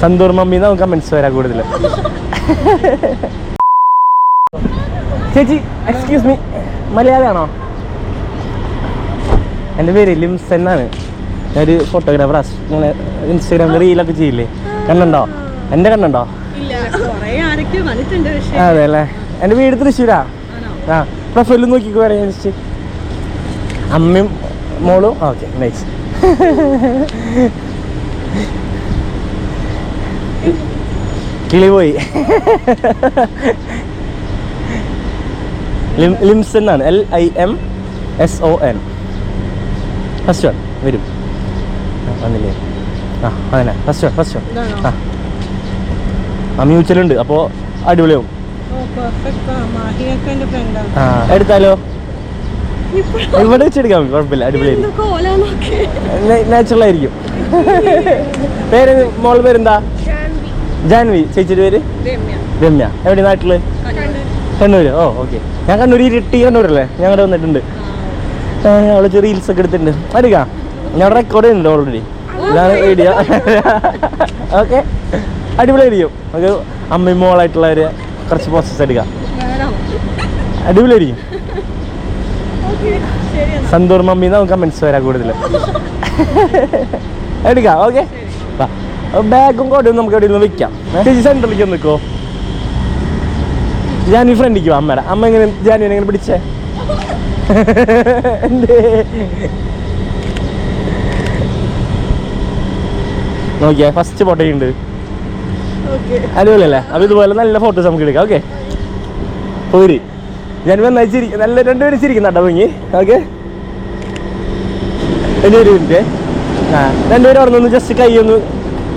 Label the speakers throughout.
Speaker 1: Santoor mummy നമുക്ക് comments വരാം കൂടുതൽ ചേച്ചി എക്സ്ക്യൂസ് മീ മലയാളിയാണോ? എന്റെ പേര് ലിംസ് എന്നാണ്. ഞാനൊരു ഫോട്ടോഗ്രാഫർ ഇങ്ങനെ ഇൻസ്റ്റാഗ്രാമിൽ റീലൊക്കെ ചെയ്യില്ലേ? കണ്ണുണ്ടോ? എന്റെ കണ്ണുണ്ടോ? അതെ അല്ലേ എന്റെ വീട് തൃശ്ശൂരാ. ആ പ്രൊഫൈലിൽ നോക്കിക്കോ വരാൻ ചേച്ചി അമ്മയും മോളും? ഓക്കെ നൈസ് കിളി പോയി ലിം- ലിംസ് എന്നാണ്. L I M S O N first one വരും. വന്നില്ലേ? ആ അതന്നെ ഫസ്റ്റ് വൺ ഫസ്റ്റ് വൺ ആ. ആ മ്യൂച്വൽ ഉണ്ട്. അപ്പോൾ അടിപൊളിയാവും. ആ എടുത്താലോ? ഇവിടെ വെച്ചെടുക്കാം. കുഴപ്പമില്ല. അടിപൊളിയായിരിക്കും നാച്ചുറൽ ആയിരിക്കും. പേര് മോൾ പേരെന്താ? ജാൻവി ചേച്ചിയുടെ പേര്?
Speaker 2: രമ്യ.
Speaker 1: എവിടെ
Speaker 2: നാട്ടിൽ?
Speaker 1: കണ്ണൂര്. ഓ ഓക്കെ. ഞാൻ കണ്ണൂർ ഇരിട്ടി കണ്ണൂരല്ലേ? ഞങ്ങളുടെ വന്നിട്ടുണ്ട്. അവൾ ചെറിയ റീൽസ് ഒക്കെ എടുത്തിട്ടുണ്ട്. എടുക്കാം. ഞാൻ റെക്കോർഡ് ചെയ്യുന്നുണ്ട് ഓൾറെഡി ഇതാണ് വീഡിയോ ഓക്കെ. അടിപൊളിയായിരിക്കും നമുക്ക് അമ്മയും മോളായിട്ടുള്ളവര് കുറച്ച് പ്രോസസ് എടുക്കാം. അടിപൊളിയായിരിക്കും സന്തൂർ മമ്മി നമുക്ക് കമന്റ്സ് വരാം കൂടുതൽ എടുക്കാം. ഓക്കെ. ബാഗും കോട്ടയും നമുക്ക് എവിടെ നിന്ന് വെക്കാം. ചേച്ചി സെന്ററിലേക്ക് നിൽക്കോ ഞാൻ ഈ ഫ്രണ്ടിക്ക് അമ്മയുടെ അമ്മ എങ്ങനെ ജാനുവിനെ എങ്ങനെ പിടിച്ചേ? എന്തേ? നോക്കിയാ ഫസ്റ്റ് ഫോട്ടോ ഉണ്ട്. അടിപൊളിയല്ലേ? അപ്പോൾ ഇതുപോലെ നല്ല ഫോട്ടോസ് നമുക്ക് എടുക്കാം ഓക്കെ പോരി. ഞാൻ നന്നായി ചിരി നല്ല രണ്ടുപേരും ചിരിക്കുന്നുണ്ടോ ഭംഗി ഓക്കെ. ഇനി ഒരു മിനിറ്റ്. ആ രണ്ടുപേരും അവിടെ നിന്ന് ജസ്റ്റ് കൈ ഒന്ന്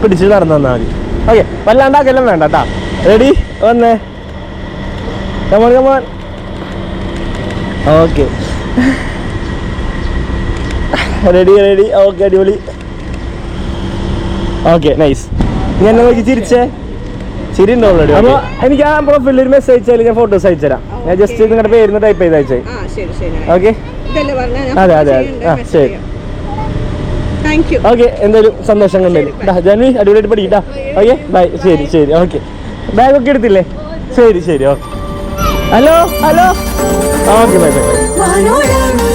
Speaker 1: പിടിച്ച് നടന്നു തന്നാൽ മതി. ഓക്കെ വല്ലാണ്ടാക്കെല്ലാം വേണ്ട കേട്ടാ. റെഡി വന്നേ. Come on come on okay ready ready okay അടിപൊളി. ഓക്കെ നൈസ് ഞാൻ നോക്കി ചിരിച്ചേ? ചിരി ഉണ്ടോ ഓൾറെഡി അപ്പോൾ എനിക്ക് ആ പ്രൊഫൈലിൽ ഒരു മെസ്സേജ് അയച്ചാൽ ഞാൻ ഫോട്ടോസ് അയച്ചുതരാം ഞാൻ ജസ്റ്റ് നിങ്ങളുടെ പേര് ടൈപ്പ് ചെയ്ത് അയച്ചേ.
Speaker 2: ആ ശരി ശരി.
Speaker 1: ഓക്കെ
Speaker 2: ഇതല്ലേ പറഞ്ഞ?
Speaker 1: അതെ, അതെ, അതെ. ആ, ശരി. ഓക്കെ എന്തായാലും സന്തോഷം കണ്ടല്ലോ ഡാ ജാൻവി അടിപൊളിയായിട്ട് പഠിക്കട്ടാ ഓക്കെ ബൈ ശരി ശരി ഓക്കെ ബാഗ് ഒക്കെ എടുത്തില്ലേ? ശരി ശരി okay hello hello okay bye bye